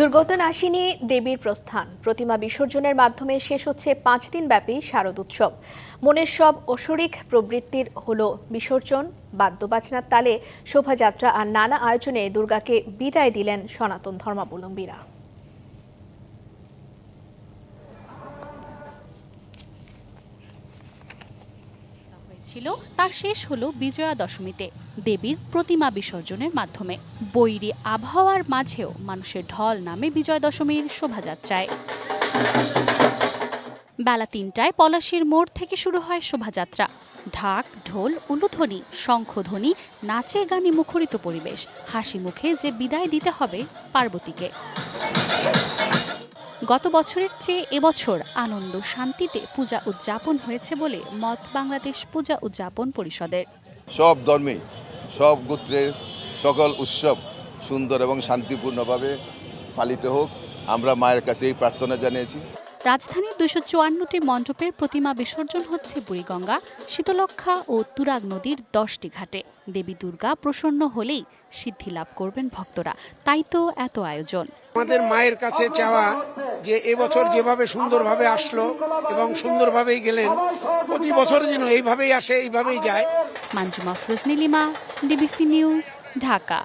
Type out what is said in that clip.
দুর্গতনাশিনী দেবীর প্রস্থান। প্রতিমা বিসর্জনের মাধ্যমে শেষ হচ্ছে পাঁচ দিন ব্যাপী শারদ উৎসব। মনের সব অসরিক প্রবৃত্তির হল বিসর্জন, বাদ্যবাজনার তালে শোভাযাত্রা আর নানা আয়োজনে দুর্গাকে বিদায় দিলেন সনাতন ধর্মাবলম্বীরা। হয়েছিল তা শেষ হলো বিজয়া দশমীতে দেবীর প্রতিমা বিসর্জনের মাধ্যমে। বৈরী আবহাওয়ার মাঝেও মানুষের ঢল নামে বিজয় দশমীর শোভাযাত্রায়। বেলা তিনটায় পলাশীর মোড় থেকে শুরু হয় শোভাযাত্রা। ঢাক, ঢোল, উলুধ্বনি, শঙ্খধ্বনি নাচে গানে মুখরিত পরিবেশ। হাসি মুখে যে বিদায় দিতে হবে পার্বতীকে। গত বছরের চেয়ে এবছর আনন্দ শান্তিতে পূজা উদযাপন হয়েছে বলে মত বাংলাদেশ পূজা উদযাপন পরিষদের। সব ধর্মে, সব গোত্রের সকল উৎসব সুন্দর এবং শান্তিপূর্ণভাবে পালিত হোক, আমরা মায়ের কাছে এই প্রার্থনা জানিয়েছি। রাজধানীর দুশো চুয়ান্নটি মণ্ডপের প্রতিমা বিসর্জন হচ্ছে বুড়িগঙ্গা শীতলক্ষা ও তুরাগ নদীর দশটি ঘাটে। দেবী দুর্গা প্রসন্ন হলেই সিদ্ধি লাভ করবেন ভক্তরা। তাই তো এত আয়োজন। আমাদের মায়ের কাছে চাওয়া যে এবছর যেভাবে সুন্দরভাবে আসলো এবং সুন্দরভাবেই গেলেন প্রতি বছর যেন এইভাবেই আসে এইভাবেই যায়। মাঞ্জুমা ফ্রুজ নীলিমা ডিবিসি নিউজ ঢাকা।